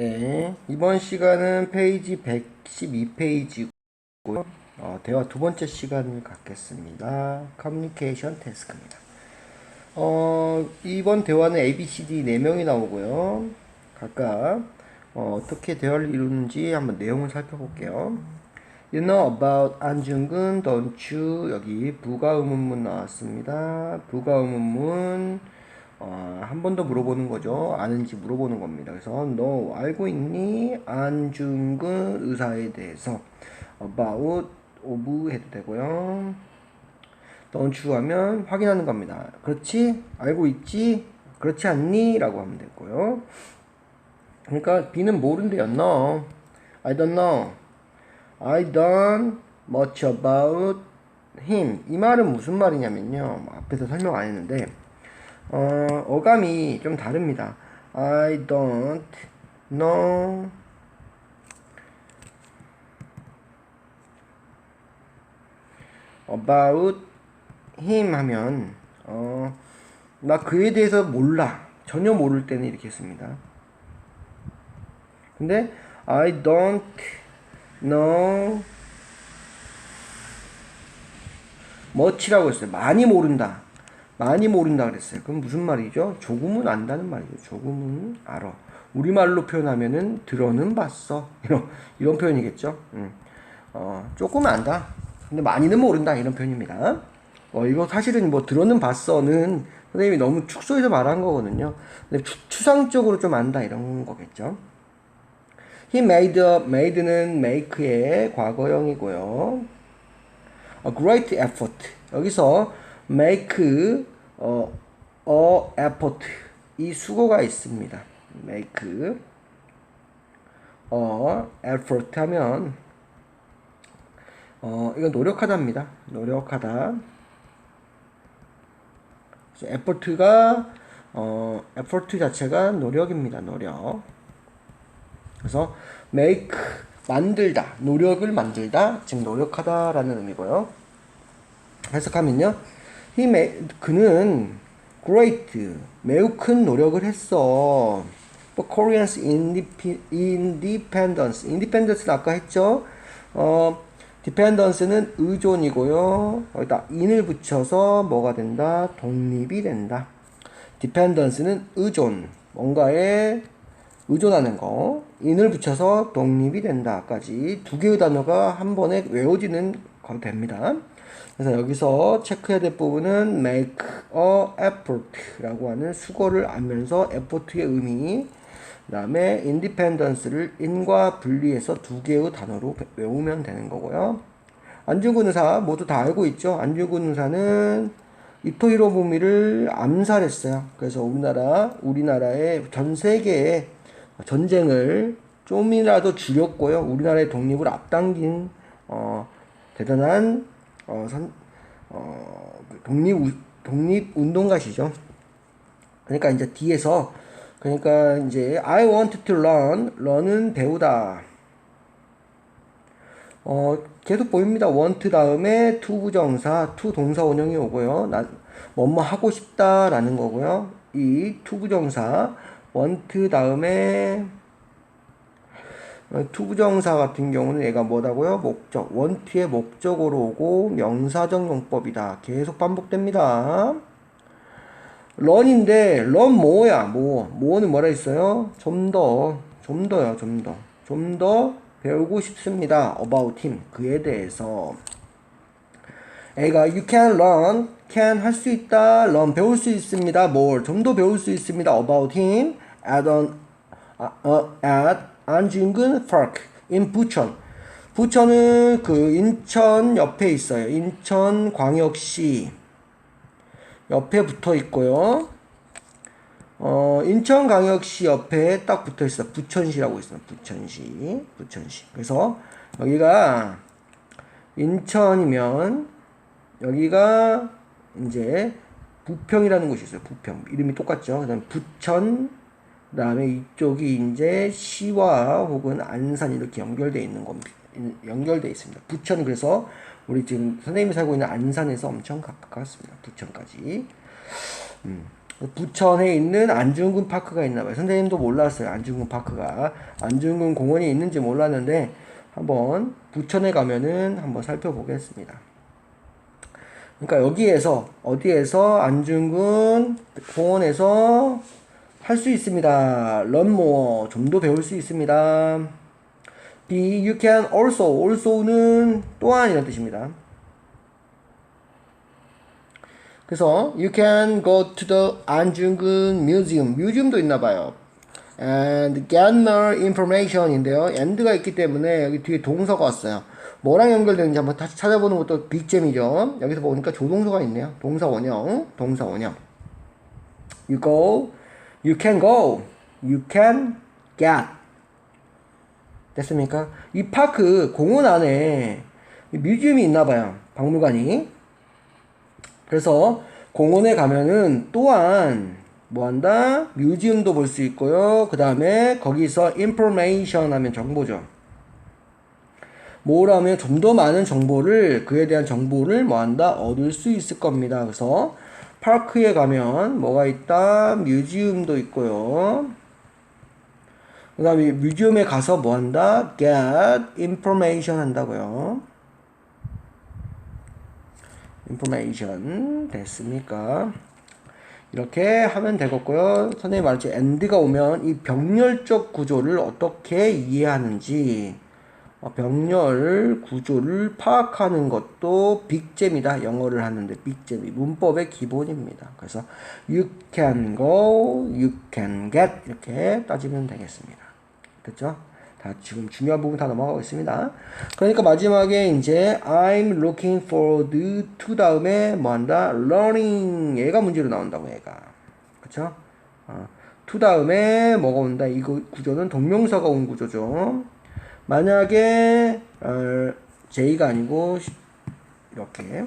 네, 이번 시간은 페이지 112페이지고요. 어, 대화 두 번째 시간을 갖겠습니다. 커뮤니케이션 태스크입니다. 어, 이번 대화는 ABCD 4명이 나오고요. 각각 어, 떻게 대화를 이루는지 한번 내용을 살펴볼게요. You know about 안중근, don't you? 여기 부가 의문문 나왔습니다. 부가 의문문 어, 한 번 더 물어보는 거죠. 아는지 물어보는 겁니다. 그래서 너 알고 있니? 안중근 의사에 대해서 about of 해도 되고요. don't you 하면 확인하는 겁니다. 그렇지? 알고 있지? 그렇지 않니? 라고 하면 되고요. 그러니까 B는 모른대요. No. I don't know. I don't much about him. 이 말은 무슨 말이냐면요. 뭐 앞에서 설명 안 했는데 어, 어감이 좀 다릅니다. I don't know about him 하면 어, 나 그에 대해서 몰라. 전혀 모를 때는 이렇게 했습니다. 근데 I don't know much라고 했어요. 많이 모른다. 많이 모른다 그랬어요. 그럼 무슨 말이죠? 조금은 안다는 말이죠. 조금은 알아. 우리말로 표현하면은 들어는 봤어. 이런 이런 표현이겠죠. 음. 어, 조금은 안다. 근데 많이는 모른다 이런 표현입니다. 어, 이거 사실은 뭐 들어는 봤어는 선생님이 너무 축소해서 말한 거거든요. 근데 추, 추상적으로 좀 안다 이런 거겠죠. He made, made는 make의 과거형이고요. A great effort. 여기서 make, 어, a effort. 이 수고가 있습니다. make, a effort 하면, 어, 이건 노력하다입니다. 노력하다. effort가, 어, effort 자체가 노력입니다. 노력. 그래서 make 만들다 노력을 만들다 즉 노력하다라는 의미고요. 해석하면요, he made, 그는 great 매우 큰 노력을 했어. For Koreans independence, independence는 아까 했죠. 어, dependence는 의존이고요. 여기다 in을 붙여서 뭐가 된다? 독립이 된다. dependence는 의존, 뭔가에 의존하는 거, 인을 붙여서 독립이 된다까지 두 개의 단어가 한 번에 외워지는 거 됩니다. 그래서 여기서 체크해야 될 부분은 make a effort라고 하는 수고를 알면서 effort의 의미, 그 다음에 independence를 in과 분리해서 두 개의 단어로 외우면 되는 거고요. 안중근 의사 모두 다 알고 있죠. 안중근 의사는 이토 히로부미를 암살했어요. 그래서 우리나라 우리나라의 전 세계에 전쟁을 좀이라도 줄였고요. 우리나라의 독립을 앞당긴 어, 대단한 어, 선, 어, 독립 독립 운동가시죠. 그러니까 이제 뒤에서 그러니까 이제 I want to learn, learn은 배우다. 어, 계속 보입니다. want 다음에 to 부정사, to 동사 원형이 오고요. 나, 뭐뭐 하고 싶다라는 거고요. 이 to 부정사, want 다음에 투부정사 같은 경우는 얘가 뭐다고요? 목적. 원트의 목적으로 오고 명사적 용법이다. 계속 반복됩니다. 런인데 런 뭐야? 뭐. 뭐는 뭐라 했어요? 좀 더. 좀 더요. 좀 더. 좀 더 배우고 싶습니다. about him. 그에 대해서. 애가 you can learn. can 할 수 있다. learn 배울 수 있습니다. 뭘. 좀 더 배울 수 있습니다. about him. at an, uh, at 안중근 Park in 부천. 부천은 그 인천 옆에 있어요. 인천 광역시 옆에 붙어 있고요. 어, 인천 광역시 옆에 딱 붙어 있어. 부천시라고 있어요. 부천시. 부천시. 그래서 여기가 인천이면 여기가 이제 부평이라는 곳이 있어요. 부평. 이름이 똑같죠. 그다음 부천 그 다음에 이쪽이 이제 시와 혹은 안산 이렇게 연결되어 있는 겁니다. 연결되어 있습니다. 부천 그래서 우리 지금 선생님이 살고 있는 안산에서 엄청 가깝습니다. 부천까지. 음. 부천에 있는 안중근 파크가 있나 봐요. 선생님도 몰랐어요. 안중근 파크가. 안중근 공원이 있는지 몰랐는데 한번 부천에 가면은 한번 살펴보겠습니다. 그러니까 여기에서 어디에서 안중근 공원에서 할 수 있습니다. learn more 좀 더 배울 수 있습니다. B you can also also는 또한 이런 뜻입니다. 그래서 you can go to the 안중근 museum. 뮤지엄도 있나 봐요. and get more information인데요. and가 있기 때문에 여기 뒤에 동사가 왔어요. 뭐랑 연결되는지 한번 다시 찾아보는 것도 빅잼이죠. 여기서 보니까 조동사가 있네요. 동사 원형, 동사 원형. You go, you can go, you can get. 됐습니까? 이 파크 공원 안에 뮤지엄이 있나 봐요. 박물관이. 그래서 공원에 가면은 또한 뭐 한다? 뮤지엄도 볼 수 있고요. 그 다음에 거기서 information 하면 정보죠. 뭐라면 좀 더 많은 정보를 그에 대한 정보를 뭐 한다? 얻을 수 있을 겁니다. 그래서 파크에 가면 뭐가 있다? 뮤지엄도 있고요. 그 다음에 뮤지엄에 가서 뭐 한다? get information 한다고요. information 됐습니까? 이렇게 하면 되겠고요. 선생님 말했죠. end가 오면 이 병렬적 구조를 어떻게 이해하는지 어, 병렬 구조를 파악하는 것도 빅잼이다. 영어를 하는데 빅잼이 문법의 기본입니다. 그래서 you can go, you can get 이렇게 따지면 되겠습니다. 됐죠? 다 지금 중요한 부분 다 넘어가고 있습니다. 그러니까 마지막에 이제 I'm looking for the to 다음에 뭐 한다? learning 얘가 문제로 나온다고 얘가. 그쵸? 어, to 다음에 뭐가 온다? 이거 구조는 동명사가 온 구조죠. 만약에 어, J가 아니고 이렇게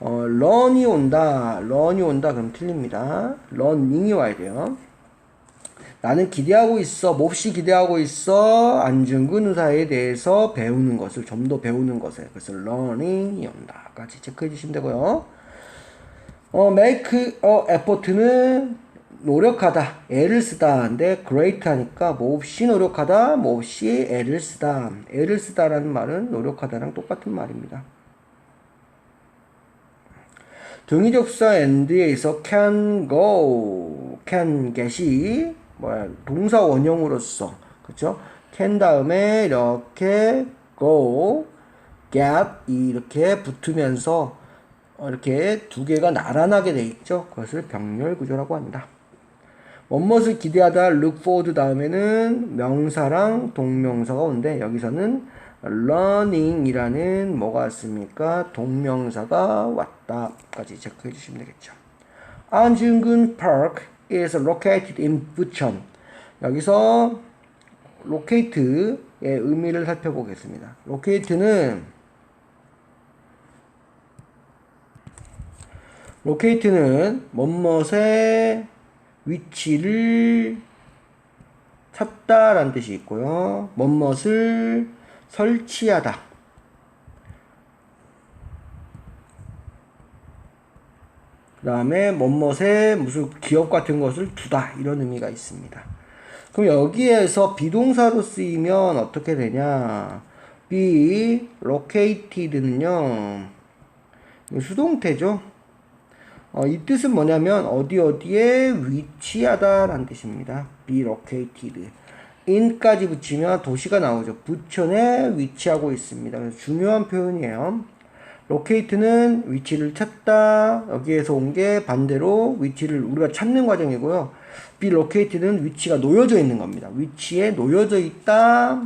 어, learn이 온다. learn이 온다. 그럼 틀립니다. learning이 와야 돼요. 나는 기대하고 있어. 몹시 기대하고 있어. 안중근 의사에 대해서 배우는 것을 좀 더 배우는 것에 그래서 learning이 온다까지 체크해 주시면 되고요. 어, make a effort는 노력하다, 애를 쓰다. 근데 great 하니까 몹시 노력하다, 몹시 애를 쓰다. 애를 쓰다라는 말은 노력하다랑 똑같은 말입니다. 등위접사 and에서 can go, can get이 뭐야 동사 원형으로서 그렇죠? can 다음에 이렇게 go, get 이렇게 붙으면서 이렇게 두 개가 나란하게 돼 있죠. 그것을 병렬 구조라고 합니다. 원것을 기대하다 look forward 다음에는 명사랑 동명사가 오는데 여기서는 learning이라는 뭐가 왔습니까? 동명사가 왔다까지 체크해 주시면 되겠죠. 안중근 Park is located in 부천. 여기서 locate의 의미를 살펴보겠습니다. locate는 locate는 뭐뭇의 위치를 찾다라는 뜻이 있고요. 뭐뭇을 설치하다. 그 다음에 뭐뭇에 무슨 기업 같은 것을 두다 이런 의미가 있습니다. 그럼 여기에서 비동사로 쓰이면 어떻게 되냐? be located는요 수동태죠. 어, 이 뜻은 뭐냐면 어디 어디에 위치하다라는 뜻입니다. be located. in까지 붙이면 도시가 나오죠. 부천에 위치하고 있습니다. 그래서 중요한 표현이에요. locate는 위치를 찾다. 여기에서 온 게 반대로 위치를 우리가 찾는 과정이고요. be located는 위치가 놓여져 있는 겁니다. 위치에 놓여져 있다.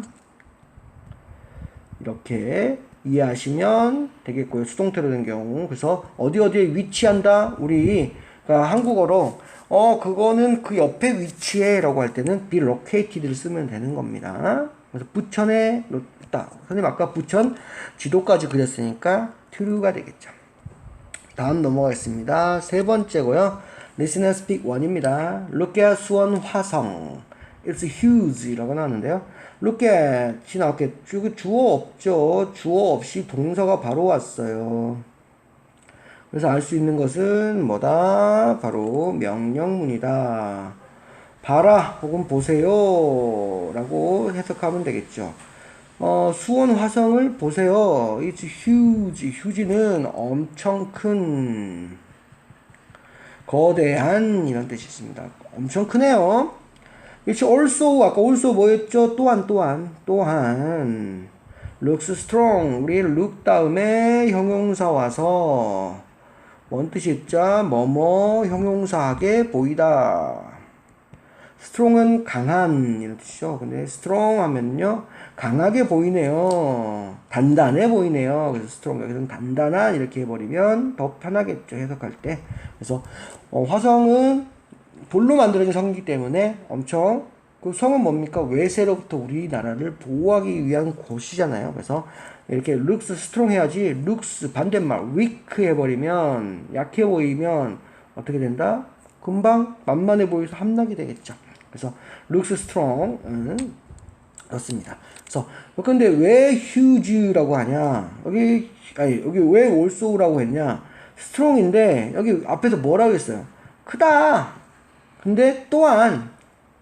이렇게 이해하시면 되겠고요. 수동태로 된 경우. 그래서 어디 어디에 위치한다. 우리가 한국어로 어 그거는 그 옆에 위치에라고 할 때는 be located를 쓰면 되는 겁니다. 그래서 부천에 놓다. 선생님 아까 부천 지도까지 그렸으니까 true가 되겠죠. 다음 넘어가겠습니다. 세 번째고요. Listen and speak 1입니다. Look at 수원 화성. It's huge라고 나왔는데요. Look at이 나왔겠죠. 주어 없죠. 주어 없이 동사가 바로 왔어요. 그래서 알 수 있는 것은 뭐다? 바로 명령문이다. 봐라 혹은 보세요 라고 해석하면 되겠죠. 어, 수원 화성을 보세요. It's huge. huge는 엄청 큰, 거대한 이런 뜻이 있습니다. 엄청 크네요. It's also 아까 also 뭐였죠? 또한 또한 또한 looks strong. 우리 look 다음에 형용사 와서 있죠? 뭐뭐 형용사하게 보이다. strong은 강한 이런 뜻이죠. 근데 strong 하면요 강하게 보이네요. 단단해 보이네요. 그래서 strong 여기서는 단단한 이렇게 해버리면 더 편하겠죠 해석할 때. 그래서 어, 화성은 돌로 만들어진 성이기 때문에 엄청 그 성은 뭡니까 외세로부터 우리나라를 보호하기 위한 곳이잖아요. 그래서 이렇게 looks strong 해야지 looks 반대말 weak 해버리면 약해 보이면 어떻게 된다? 금방 만만해 보여서 함락이 되겠죠. 그래서 looks strong 음, 그렇습니다. 그래서 근데 왜 huge라고 하냐? 여기 아니 여기 왜 also라고 했냐? strong인데 여기 앞에서 뭐라고 했어요? 크다. 근데 또한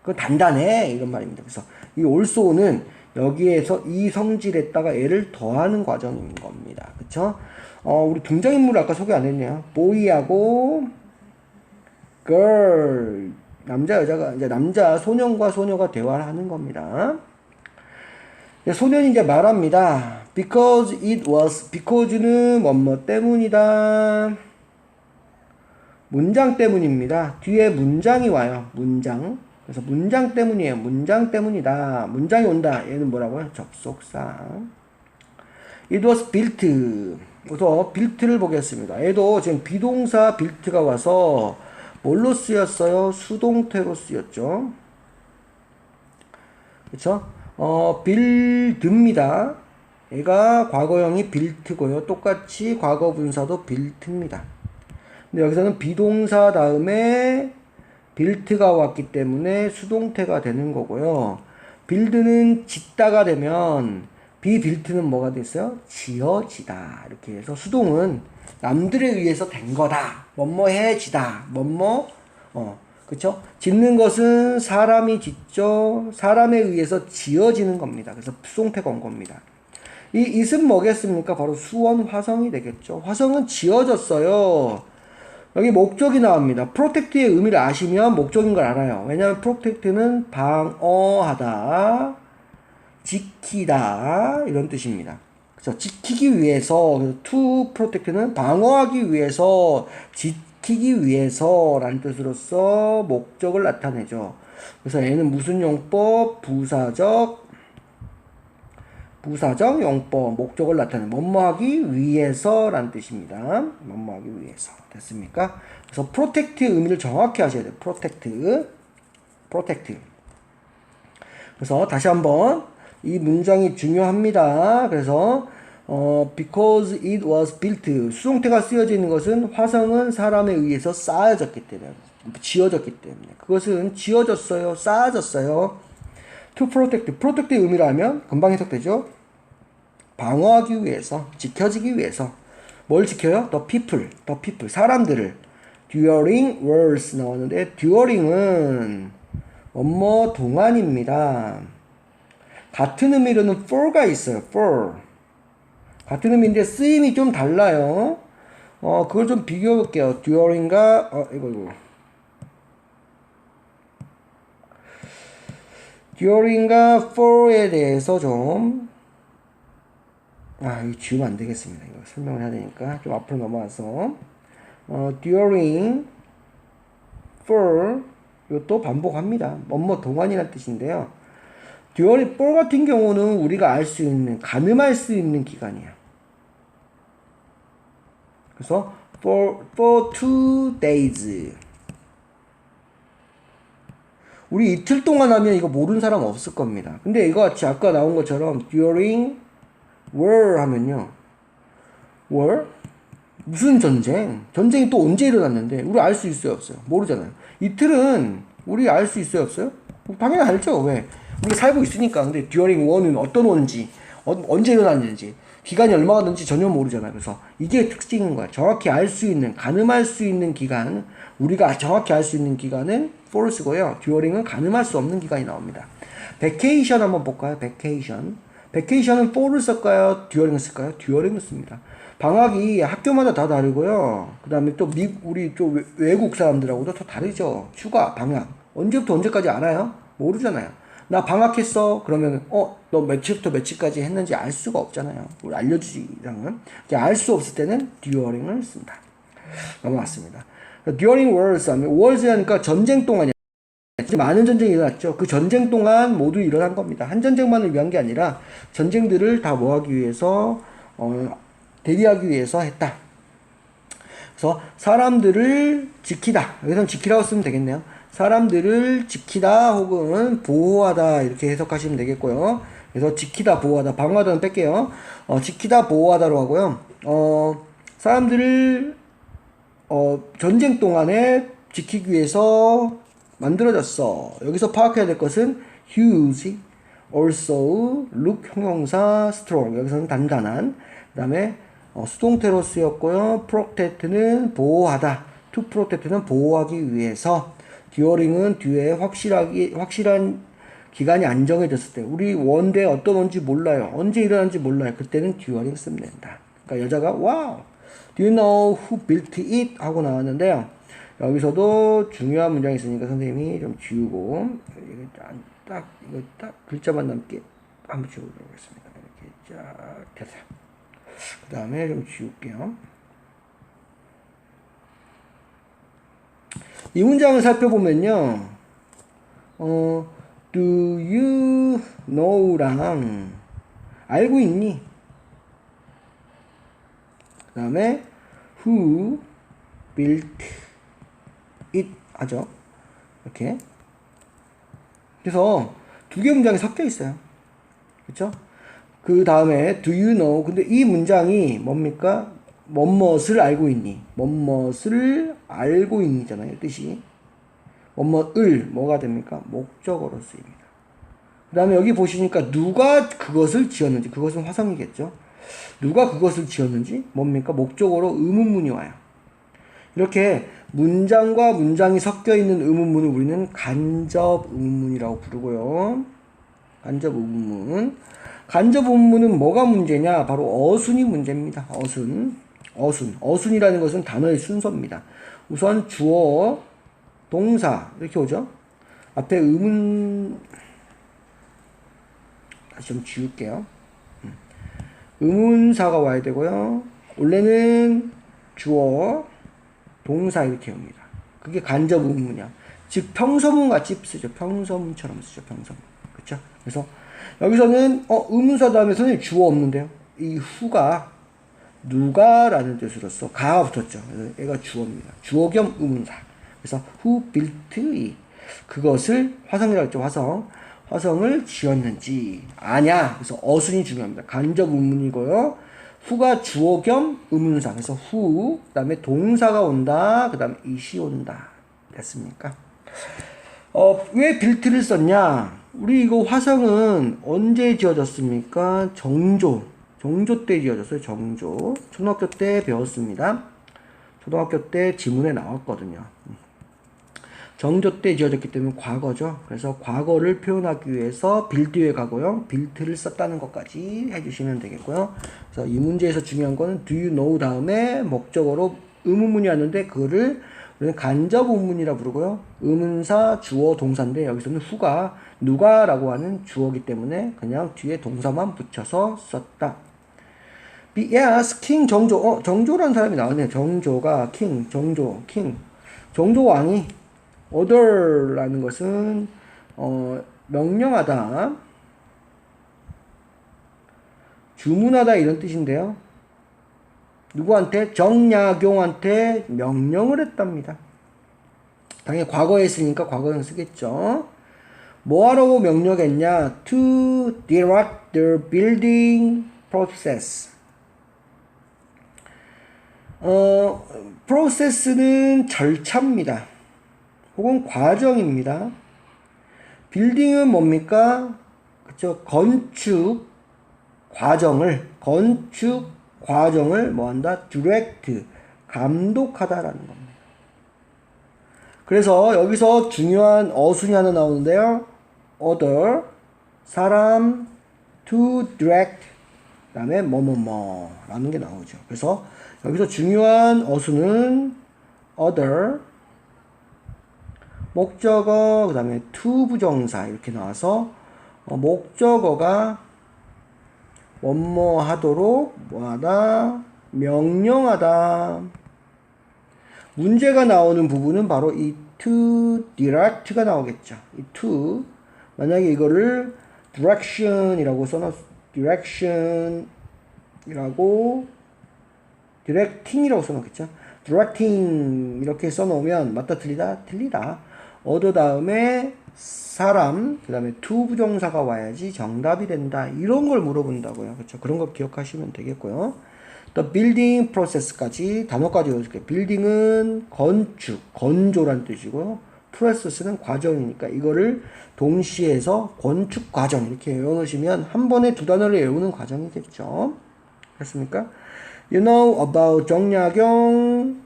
그 단단해 이런 말입니다. 그래서 이 also는 여기에서 이 성질에다가 애를 더하는 과정인 겁니다. 그쵸? 어, 우리 등장인물 아까 소개 안 했네요. boy하고 girl 남자 여자가 이제 남자 소년과 소녀가 대화를 하는 겁니다. 소년이 이제 말합니다. Because it was because는 뭐뭐 때문이다. 문장 때문입니다. 뒤에 문장이 와요. 문장. 그래서 문장 때문이에요. 문장 때문이다. 문장이 온다. 얘는 뭐라고요? 접속사. It was built. 그래서 built를 보겠습니다. 얘도 지금 비동사 built가 와서 뭘로 쓰였어요? 수동태로 쓰였죠. 그쵸? 어, 빌드입니다. 얘가 과거형이 빌트고요. 똑같이 과거 분사도 빌트입니다. 근데 여기서는 비동사 다음에 빌트가 왔기 때문에 수동태가 되는 거고요. 빌드는 짓다가 되면 비빌트는 뭐가 됐어요? 지어지다. 이렇게 해서 수동은 남들에 의해서 된 거다. 뭐뭐 해지다. 뭐뭐 어 그쵸? 짓는 것은 사람이 짓죠. 사람에 의해서 지어지는 겁니다. 그래서 수동태가 온 겁니다. 이 it은 뭐겠습니까? 바로 수원 화성이 되겠죠. 화성은 지어졌어요. 여기 목적이 나옵니다. 프로텍트의 의미를 아시면 목적인 걸 알아요. 왜냐하면 프로텍트는 방어하다, 지키다 이런 뜻입니다. 그래서 지키기 위해서 to protect는 방어하기 위해서 지키기 위해서라는 뜻으로서 목적을 나타내죠. 그래서 얘는 무슨 용법 부사적 부사적 용법 목적을 나타내는 뭐뭐하기 위해서라는 뜻입니다. 뭐뭐하기 위해서 됐습니까? 그래서 protect의 의미를 정확히 하셔야 돼요. protect, protect. 그래서 다시 한번 이 문장이 중요합니다. 그래서 어, because it was built 수동태가 쓰여져 있는 것은 화성은 사람에 의해서 쌓여졌기 때문에 지어졌기 때문에 그것은 지어졌어요 쌓아졌어요 to protect. protect의 의미라면 금방 해석되죠? 방어하기 위해서 지켜지기 위해서. 뭘 지켜요? The people the people 사람들을. During wars 나왔는데 during은 뭐뭐 동안입니다. 같은 의미로는 for가 있어요. for. 같은 의미인데 쓰임이 좀 달라요. 어, 그걸 좀 비교해 볼게요. during과, 어, 이거, 이거. During과 for에 대해서 좀, 아, 이거 지우면 안 되겠습니다. 이거 설명을 해야 되니까. 좀 앞으로 넘어와서. 어, during, for, 이것도 반복합니다. 뭐뭐 동안이라는 뜻인데요. during for 같은 경우는 우리가 알 수 있는, 가늠할 수 있는 기간이야. 그래서 for for two days 우리 이틀 동안 하면 이거 모르는 사람 없을 겁니다. 근데 이거 같이 아까 나온 것처럼 during war 하면요. war 무슨 전쟁? 전쟁이 또 언제 일어났는데 우리 알 수 있어요 없어요? 모르잖아요. 이틀은 우리 알 수 있어요 없어요? 당연히 알죠. 왜? 우리 살고 있으니까. 근데 during war는 어떤 원지, 어, 언제 일어났는지 기간이 얼마가 되는지 전혀 모르잖아요. 그래서 이게 특징인 거야. 정확히 알 수 있는, 가늠할 수 있는 기간, 우리가 정확히 알 수 있는 기간은 for스고요. 듀어링은 가늠할 수 없는 기간이 나옵니다. 베케이션 한번 볼까요? 베케이션. 베케이션은 for를 쓸까요? 듀어링을 쓸까요? 듀어링을 씁니다. 방학이 학교마다 다 다르고요. 그 다음에 또 미, 우리 또 외- 외국 사람들하고도 다 다르죠. 휴가, 방학. 언제부터 언제까지 알아요? 모르잖아요. 나 방학했어. 그러면 어, 너 며칠부터 며칠까지 했는지 알 수가 없잖아요. 우리 알려주지 이상은. 알 수 없을 때는 듀어링을 쓴다. 넘어갔습니다. during wars 하면 wars 하니까 전쟁 동안이야. 많은 전쟁이 일어났죠. 그 전쟁 동안 모두 일어난 겁니다. 한 전쟁만을 위한 게 아니라 전쟁들을 다 뭐하기 위해서 어, 대비하기 위해서 했다. 그래서 사람들을 지키다. 여기서는 지키라고 쓰면 되겠네요. 사람들을 지키다 혹은 보호하다 이렇게 해석하시면 되겠고요. 그래서 지키다, 보호하다, 방어하다는 뺄게요. 어, 지키다, 보호하다로 하고요. 어, 사람들을 어, 전쟁 동안에 지키기 위해서 만들어졌어. 여기서 파악해야 될 것은 huge, also, look 형용사, strong. 여기서는 단단한. 그 다음에 어, 수동태로 쓰였고요. protect는 보호하다. to protect는 보호하기 위해서. During은 뒤에 확실하기, 확실한 기간이 안정해졌을 때. 우리 원대 어떤 원지 몰라요. 언제 일어난지 몰라요. 그때는 during 쓰면 된다. 그러니까 여자가 와우. Do you know who built it? 하고 나왔는데요. 여기서도 중요한 문장이 있으니까 선생님이 좀 지우고 딱 이거 딱 글자만 남게 한번 지워보도록 하겠습니다. 이렇게 쫙 됐어요. 그 다음에 좀 지울게요. 이 문장을 살펴보면요. 어, do you know랑 알고 있니? 그 다음에 who built it 하죠. 이렇게. 그래서 두 개 문장이 섞여 있어요. 그렇죠? 그 다음에 do you know 근데 이 문장이 뭡니까? 뭐뭇을 알고 있니? 뭐뭇을 알고 있니잖아요. 뜻이. 뭐뭇을 뭐가 됩니까? 목적어로 쓰입니다. 그 다음에 여기 보시니까 누가 그것을 지었는지 그것은 화성이겠죠. 누가 그것을 지었는지 뭡니까? 목적어로 의문문이 와요. 이렇게 문장과 문장이 섞여 있는 의문문을 우리는 간접 의문문이라고 부르고요. 간접 의문문. 간접 의문문은 뭐가 문제냐? 바로 어순이 문제입니다. 어순. 어순. 어순이라는 것은 단어의 순서입니다. 우선 주어, 동사 이렇게 오죠. 앞에 의문 다시 좀 지울게요. 의문사가 와야 되고요. 원래는 주어, 동사 이렇게 옵니다. 그게 간접 의문이야. 즉 평서문 같이 쓰죠. 평서문처럼 쓰죠. 평서문. 그렇죠? 그래서 여기서는 어 의문사 다음에 선생님 주어 없는데요. 이 후가 누가라는 뜻으로서 가가 붙었죠. 그래서 얘가 주어입니다. 주어 겸 의문사. 그래서 who built it 그것을 화성이라고 했죠. 화성. 화성을 지었는지 아냐. 그래서 어순이 중요합니다. 간접 의문이고요. 후가 주어 겸 의문사. 그래서 후, 그 다음에 동사가 온다. 그 다음에 이시 온다. 됐습니까? 어, 왜 빌트를 썼냐? 우리 이거 화성은 언제 지어졌습니까? 정조. 정조 때 지어졌어요. 정조. 초등학교 때 배웠습니다. 초등학교 때 지문에 나왔거든요. 정조 때 지어졌기 때문에 과거죠. 그래서 과거를 표현하기 위해서 빌드에 가고요. 빌트를 썼다는 것까지 해주시면 되겠고요. 그래서 이 문제에서 중요한 거는 do you know 다음에 목적어로 의문문이 왔는데 그거를 우리는 간접 의문이라 부르고요. 의문사 주어 동사인데 여기서는 후가 누가라고 하는 주어기 때문에 그냥 뒤에 동사만 붙여서 썼다. 비, yes, king 정조. 어, 정조라는 사람이 나왔네요. 정조가 king, 정조, king. 정조 왕이 order라는 것은 어, 명령하다, 주문하다 이런 뜻인데요. 누구한테 정약용한테 명령을 했답니다. 당연히 과거에 했으니까 과거형 쓰겠죠. 뭐 하라고 명령했냐? To direct the building process. 어, process는 절차입니다. 혹은 과정입니다. 빌딩은 뭡니까? 그쵸? 건축 과정을 건축 과정을 뭐 한다? direct 감독하다라는 겁니다. 그래서 여기서 중요한 어순이 하나 나오는데요. order 사람 to direct 그 다음에 뭐뭐뭐라는 게 나오죠. 그래서 여기서 중요한 어순은 order 목적어 그 다음에 to 부정사 이렇게 나와서 어, 목적어가 뭐뭐 하도록 뭐하다? 명령하다. 문제가 나오는 부분은 바로 이 to direct가 나오겠죠. 이 to. 만약에 이거를 direction이라고 써놨 direction이라고 directing이라고 써놓겠죠. directing 이렇게 써놓으면 맞다 틀리다 틀리다. 얻어 다음에 사람 그 다음에 to 부정사가 와야지 정답이 된다. 이런 걸 물어본다고요. 그렇죠. 그런 거 기억하시면 되겠고요. 또 building process까지 단어까지 외워줄게요. building은 건축, 건조란 뜻이고요. process는 과정이니까 이거를 동시에 해서 건축 과정 이렇게 외워놓으시면 한 번에 두 단어를 외우는 과정이 됐죠. 됐습니까? You know about 정약용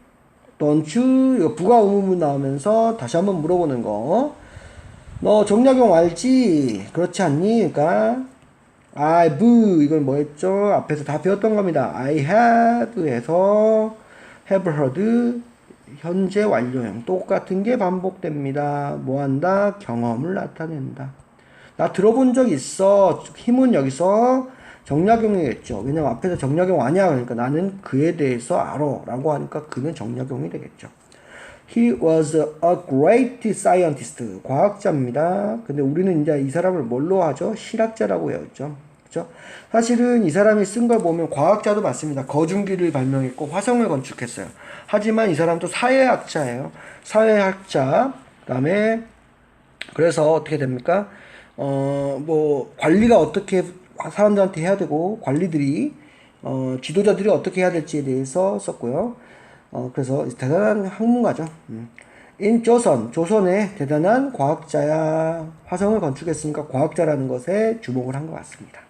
don't you? 이거 부가 의문문 나오면서 다시 한번 물어보는 거. 너 정약용 알지? 그렇지 않니? 그러니까 I have 이건 뭐였죠? 앞에서 다 배웠던 겁니다. I have 해서 have heard 현재 완료형 똑같은 게 반복됩니다. 뭐한다? 경험을 나타낸다. 나 들어본 적 있어. 힘은 여기서 정약용이겠죠. 왜냐면 앞에서 정약용 아니야. 그러니까 나는 그에 대해서 알아. 라고 하니까 그는 정약용이 되겠죠. He was a great scientist. 과학자입니다. 근데 우리는 이제 이 사람을 뭘로 하죠? 실학자라고 외웠죠. 그죠? 사실은 이 사람이 쓴 걸 보면 과학자도 맞습니다. 거중기를 발명했고 화성을 건축했어요. 하지만 이 사람도 사회학자예요. 사회학자. 그다음에 그래서 어떻게 됩니까? 어, 뭐 관리가 어떻게 사람들한테 해야 되고 관리들이 어, 지도자들이 어떻게 해야 될지에 대해서 썼고요. 어, 그래서 대단한 학문가죠. 음. 인 조선, 조선의 대단한 과학자야. 화성을 건축했으니까 과학자라는 것에 주목을 한 것 같습니다.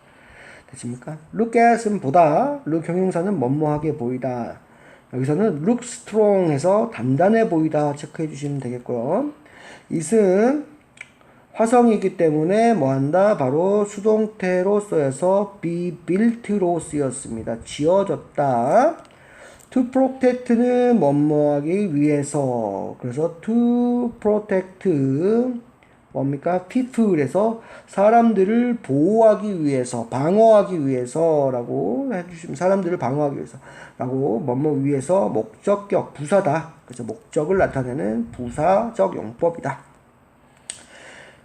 됐습니까? look 보다, look 형용사는 뭐뭐하게 보이다. 여기서는 look 해서 단단해 보이다 체크해 주시면 되겠고요. it은 화성이기 때문에 뭐한다? 바로 수동태로 쓰여서 be built로 쓰였습니다. 지어졌다. to protect는 뭐뭐하기 위해서 그래서 to protect 뭡니까 people에서 사람들을 보호하기 위해서 방어하기 위해서라고 해주시면 사람들을 방어하기 위해서라고 뭐뭐 위해서 목적격 부사다 그래서 목적을 나타내는 부사적 용법이다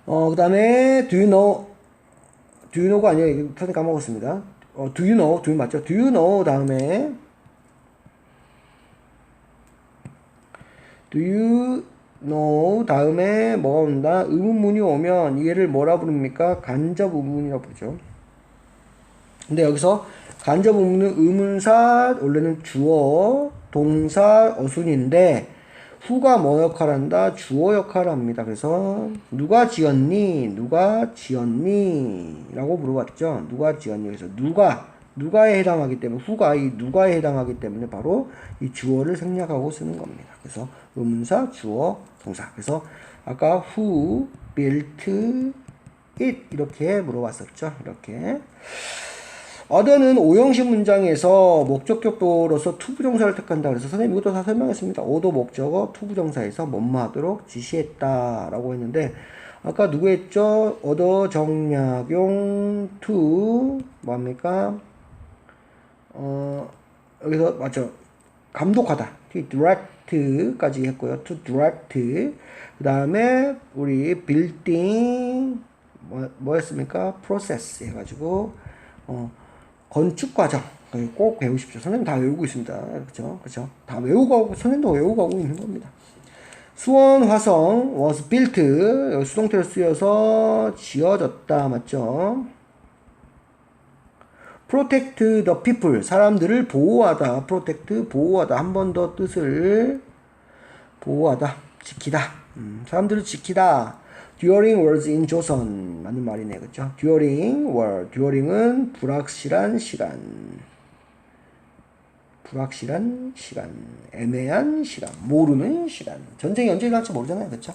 어 그 다음에 do you know do you know가 이거 선생 까먹었습니다 어 do you know do you 맞죠 do you know 다음에 Do you know 다음에 뭐가 온다? 의문문이 오면 얘를 뭐라 부릅니까? 간접 의문이라 부르죠. 근데 여기서 간접 의문은 의문사 원래는 주어, 동사, 어순인데 후가 뭐 역할을 한다? 주어 역할을 합니다. 그래서 누가 지었니? 누가 지었니? 라고 물어봤죠. 누가 지었니? 그래서 누가 누가에 해당하기 때문에 후가 이 누가에 해당하기 때문에 바로 이 주어를 생략하고 쓰는 겁니다. 그래서 의문사, 주어, 동사. 그래서 아까 who built it 이렇게 물어봤었죠. 이렇게. Other는 오형식 문장에서 목적격보로서 투부정사를 택한다. 그래서 선생님 이것도 다 설명했습니다. 오도 목적어 투부정사에서 뭐뭐 하도록 지시했다라고 했는데 아까 누구 했죠? 얻어 정약용 to 뭡니까? 어 여기서 맞죠? 감독하다. direct까지 했고요. to direct. 그 다음에 우리 building 뭐, 뭐였습니까? process 해가지고 어 건축 과정 꼭 배우십시오. 선생님 다 외우고 있습니다. 그렇죠? 그렇죠? 다 외우고 선생님도 외우고 있는 겁니다. 수원 화성 was built 수동태로 쓰여서 지어졌다 맞죠? protect the people 사람들을 보호하다 protect 보호하다 한 번 더 뜻을 보호하다 지키다 음, 사람들을 지키다 during wars in 조선. 맞는 말이네 그쵸? During war during은 불확실한 시간. 불확실한 시간. 애매한 시간. 모르는 시간. 전쟁이 언제 일어날지 모르잖아요 그쵸